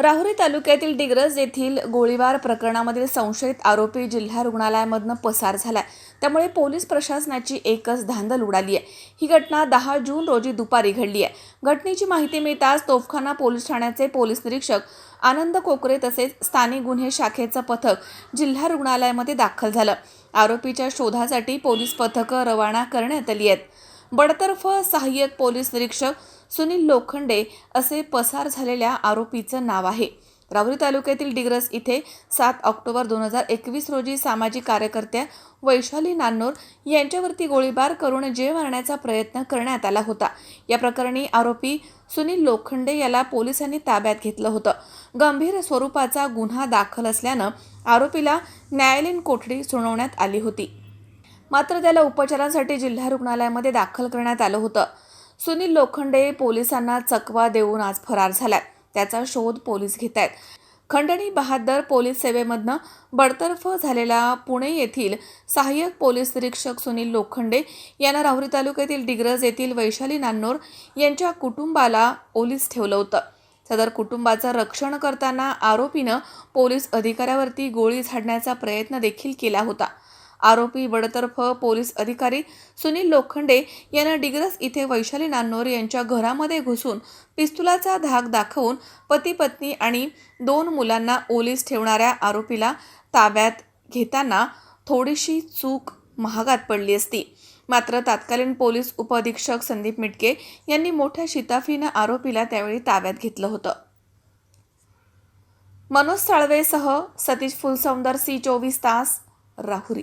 राहुरी तालुक्यातील डिग्रज येथील गोळीबार प्रकरणामधील संशयित आरोपी जिल्हा रुग्णालयामधनं पसार झालाय. त्यामुळे पोलीस प्रशासनाची एकच धांदल उडाली आहे. ही घटना दहा जून रोजी दुपारी घडली आहे. घटनेची माहिती मिळताच तोफखाना पोलीस ठाण्याचे पोलीस निरीक्षक आनंद कोकरे तसेच स्थानिक गुन्हे शाखेचं पथक जिल्हा रुग्णालयामध्ये दाखल झालं. आरोपीच्या शोधासाठी पोलीस पथकं रवाना करण्यात आली आहेत. बडतर्फ सहाय्यक पोलीस निरीक्षक सुनील लोखंडे असे पसार झालेल्या आरोपीचं नाव आहे. राहुरी तालुक्यातील डिग्रस इथे सात ऑक्टोबर दोन हजार एकवीस रोजी सामाजिक कार्यकर्त्या वैशाली नान्नोर यांच्यावरती गोळीबार करून जीव मारण्याचा प्रयत्न करण्यात आला होता. या प्रकरणी आरोपी सुनील लोखंडे याला पोलिसांनी ताब्यात घेतलं होतं. गंभीर स्वरूपाचा गुन्हा दाखल असल्यानं आरोपीला न्यायालयीन कोठडी सुनावण्यात आली होती. मात्र त्याला उपचारांसाठी जिल्हा रुग्णालयामध्ये दाखल करण्यात आलं होतं. सुनील लोखंडे पोलिसांना चकवा देऊन आज फरार झालाय त्याचा शोध पोलीस घेत आहेत. खंडणी बहादर पोलीस सेवेमधनं बडतर्फ झालेला पुणे येथील सहाय्यक पोलीस निरीक्षक सुनील लोखंडे यांना राहुरी तालुक्यातील डिग्रज येथील वैशाली नान्नोर यांच्या कुटुंबाला ओलीस ठेवलं होतं. सदर कुटुंबाचं रक्षण करताना आरोपीनं पोलीस अधिकाऱ्यावरती गोळी झाडण्याचा प्रयत्न देखील केला होता. आरोपी बडतर्फ पोलीस अधिकारी सुनील लोखंडे यांना डिग्रस इथे वैशाली नान्नोर यांच्या घरामध्ये घुसून पिस्तुलाचा धाक दाखवून पती पत्नी आणि दोन मुलांना ओलीस ठेवणाऱ्या आरोपीला ताब्यात घेताना थोडीशी चूक महागात पडली असती. मात्र तत्कालीन पोलीस उपअधीक्षक संदीप मिटके यांनी मोठ्या शिताफीनं आरोपीला त्यावेळी ताब्यात घेतलं होतं. मनोज साळवेसह सतीश फुलसौंदर सी चोवीस तास राहुरी.